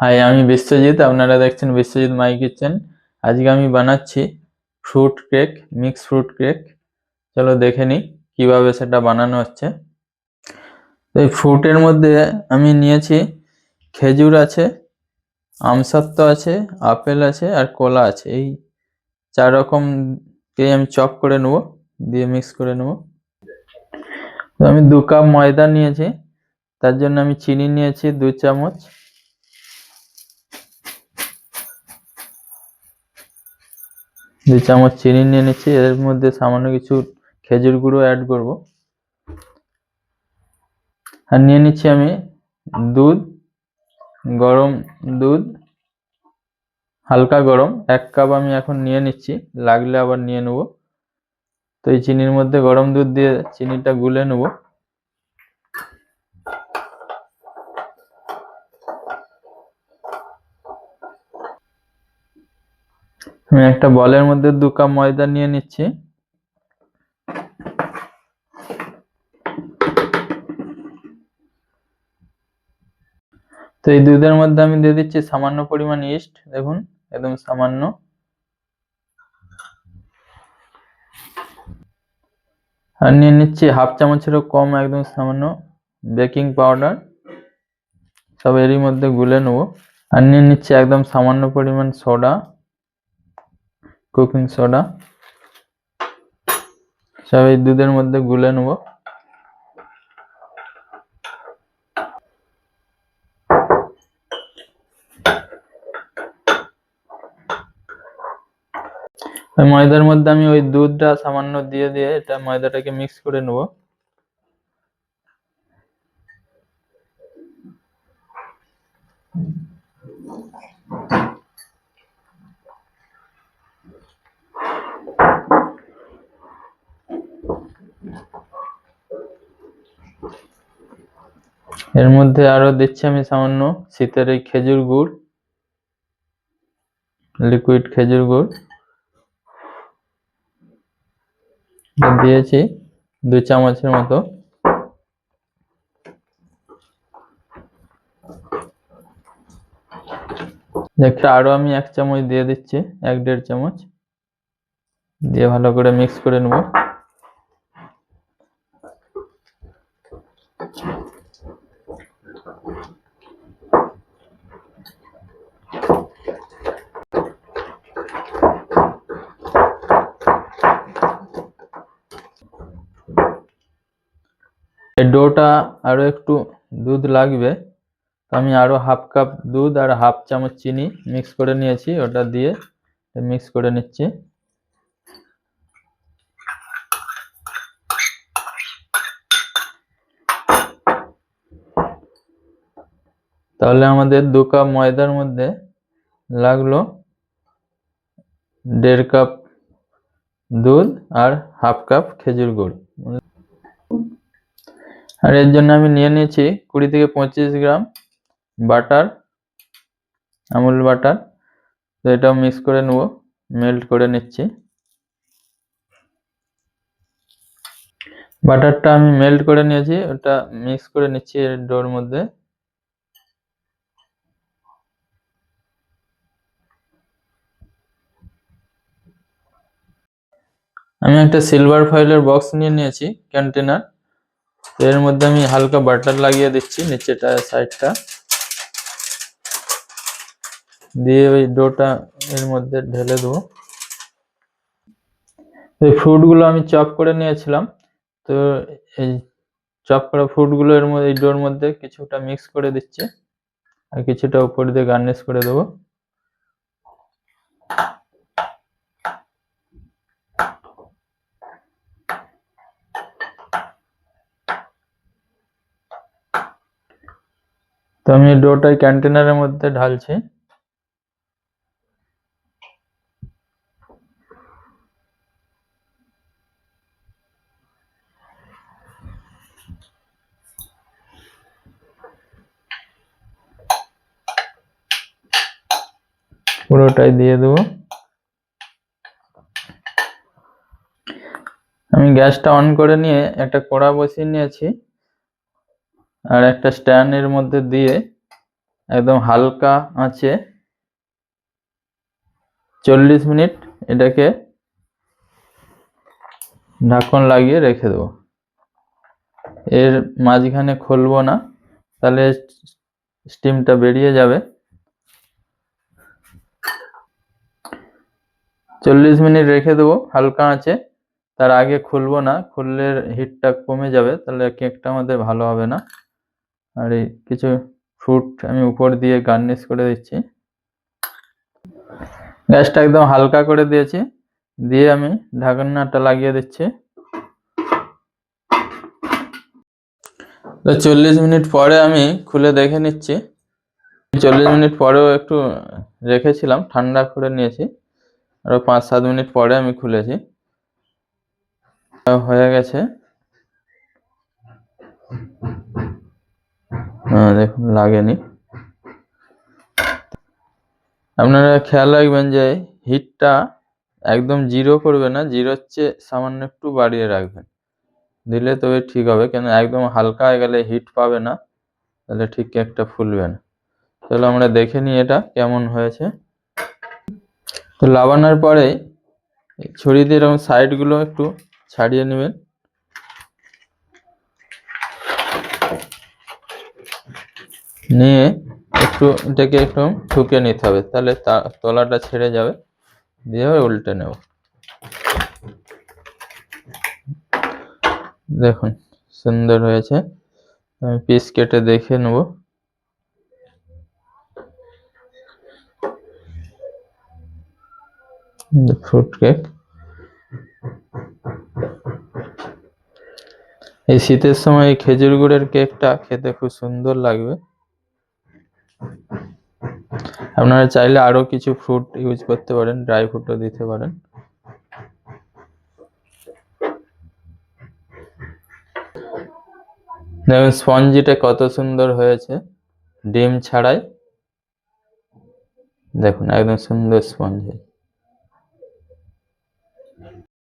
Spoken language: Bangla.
হাই আমি বিশ্বজিৎ, আপনারা দেখছেন বিশ্বজিৎ মাই কিচেন আজকে আমি বানাচ্ছি fruit cake mix fruit cake চলো দেখে নিই কীভাবে সেটা বানানো হচ্ছে। তো এই ফ্রুটের মধ্যে আমি নিয়েছি খেজুর আছে আমসত্ত্ব আছে, আপেল আছে আর কলা আছে। এই চার রকমকে আমি চপ করে নেব, দিয়ে মিক্স করে নেব। তো আমি দু কাপ ময়দা নিয়েছি, তার জন্য আমি চিনি নিয়েছি, দু চামচ। দু চামচ চিনি নিয়ে নিচ্ছি, এর মধ্যে সামান্য কিছু খেজুর গুঁড়ো অ্যাড করব। আর নিয়ে নিচ্ছি আমি দুধ, গরম দুধ, হালকা গরম। এক কাপ আমি এখন নিয়ে নিচ্ছি, লাগলে আবার নিয়ে নেব। তো এই চিনির মধ্যে গরম দুধ দিয়ে চিনিটা গুলে নেব। আমি একটা বলের মধ্যে দু কাপ ময়দা নিয়ে নিচ্ছি। তো এই দুধের মধ্যে আমি দিয়ে দিচ্ছি সামান্য পরিমাণ ইস্ট দেখুন, একদম সামান্য। আর নিয়ে নিচ্ছি হাফ চামচেরও কম, একদম সামান্য বেকিং পাউডার সব এরই মধ্যে গুলে নেব। আর নিয়ে নিচ্ছি একদম সামান্য পরিমাণ সোডা কুকিং সোডা সব এই দুধের মধ্যে গুলে নেব। ময়দার মধ্যে আমি ওই দুধটা সামান্য দিয়ে দিয়ে এটা ময়দাটাকে মিক্স করে নেব। এর মধ্যে আরও দিচ্ছি আমি সামান্য শীতের এই খেজুর গুড় লিকুইড খেজুর গুড়। দিয়েছি দু চামচের মতো। দেখতে আরও আমি এক চামচ দিয়ে দিচ্ছি, এক দেড় চামচ। দিয়ে ভালো করে মিক্স করে নেব। এই ডোটা আরও একটু দুধ লাগবে। আমি আরও হাফ কাপ দুধ আর হাফ চামচ চিনি মিক্স করে নিয়েছি, ওটা দিয়ে মিক্স করে নিচ্ছি। তাহলে আমাদের দু কাপ ময়দার মধ্যে লাগল দেড় কাপ দুধ আর হাফ কাপ খেজুর গুড়। আর এর জন্য আমি নিয়ে নিয়েছি কুড়ি থেকে পঁচিশ গ্রাম বাটার, আমুল বাটার। তো এটাও মিক্স করে নেব মেল্ট করে নিচ্ছি। বাটারটা আমি মেল্ট করে নিয়েছি, ওটা মিক্স করে নিচ্ছি এর ডোর মধ্যে। আমি একটা সিলভার ফয়েলের বক্স নিয়ে নিয়েছি কন্টেনার এর মধ্যে আমি হালকা বাটার লাগিয়ে দিচ্ছি, নিচেটা সাইডটা দিয়ে ওই ডোটা এর মধ্যে ঢেলে দেবো। এই ফ্রুটগুলো আমি চপ করে নিয়েছিলাম। তো এই চপ করা ফ্রুটগুলো এর মধ্যে, এই ডোর মধ্যে কিছুটা মিক্স করে দিচ্ছি আর কিছুটা উপর দিয়ে গার্নিশ করে দেবো। তো আমি ডোটাই কন্টেনারের মধ্যে ঢালছি। পুরোটাই দিয়ে দেবো। আমি গ্যাসটা অন করে নিয়ে একটা কড়া বসিয়ে নিয়েছি আর একটা স্ট্যান্ডের মধ্যে দিয়ে একদম হালকা আঁচে চল্লিশ মিনিট এটাকে ঢাকন লাগিয়ে রেখে দেবো। এর মাঝখানে খুলবো না, তাহলে স্টিমটা বেরিয়ে যাবে। চল্লিশ মিনিট রেখে দেবো, হালকা আঁচে। তার আগে খুলবো না, খুললে হিটটা কমে যাবে, তাহলে কেকটা আমাদের ভালো হবে না। আর এই কিছু ফ্রুট আমি উপর দিয়ে গার্নিশ করে দিচ্ছি। গ্যাসটা একদম হালকা করে দিয়েছি, দিয়ে আমি ঢাকনাটা লাগিয়ে দিচ্ছি। তো চল্লিশ মিনিট পরে আমি খুলে দেখে নিচ্ছি। চল্লিশ মিনিট পরেও একটু রেখেছিলাম, ঠান্ডা করে নিয়েছি। আরও পাঁচ, সাত মিনিট পরে আমি খুলেছি। হয়ে গেছে। হ্যাঁ দেখুন, লাগেনি। আপনারা খেয়াল রাখবেন যে হিটটা একদম জিরো করবে না জিরোর চেয়ে সামান্য একটু বাড়িয়ে রাখবেন। দিলে তবে ঠিক হবে, কেন একদম হালকা হয়ে গেলে হিট পাবে না, তাহলে ঠিক কেকটা ফুলবে না। চলো আমরা দেখে নিই এটা কেমন হয়েছে। তো লাবানোর পরে এই ছড়ি দিয়ে এরকম সাইডগুলো একটু ছাড়িয়ে নেবেন। নিয়ে একটু এটাকে একটু ঠুকে নিতে হবে, তাহলে তলাটা ছেড়ে যাবে। দিয়ে উল্টে নেব। দেখুন, সুন্দর হয়েছে। আমি পিস কেটে দেখে নেব। ফ্রুট কেক এই শীতের সময় এই খেজুর গুড়ের কেকটা খেতে খুব সুন্দর লাগবে। আপনারা চাইলে আরও কিছু ফ্রুট ইউজ করতে পারেন ড্রাই ফ্রুটও দিতে পারেন। দেখুন, স্পঞ্জিটা কত সুন্দর হয়েছে। ডিম ছাড়াই। দেখুন, একদম সুন্দর স্পঞ্জ।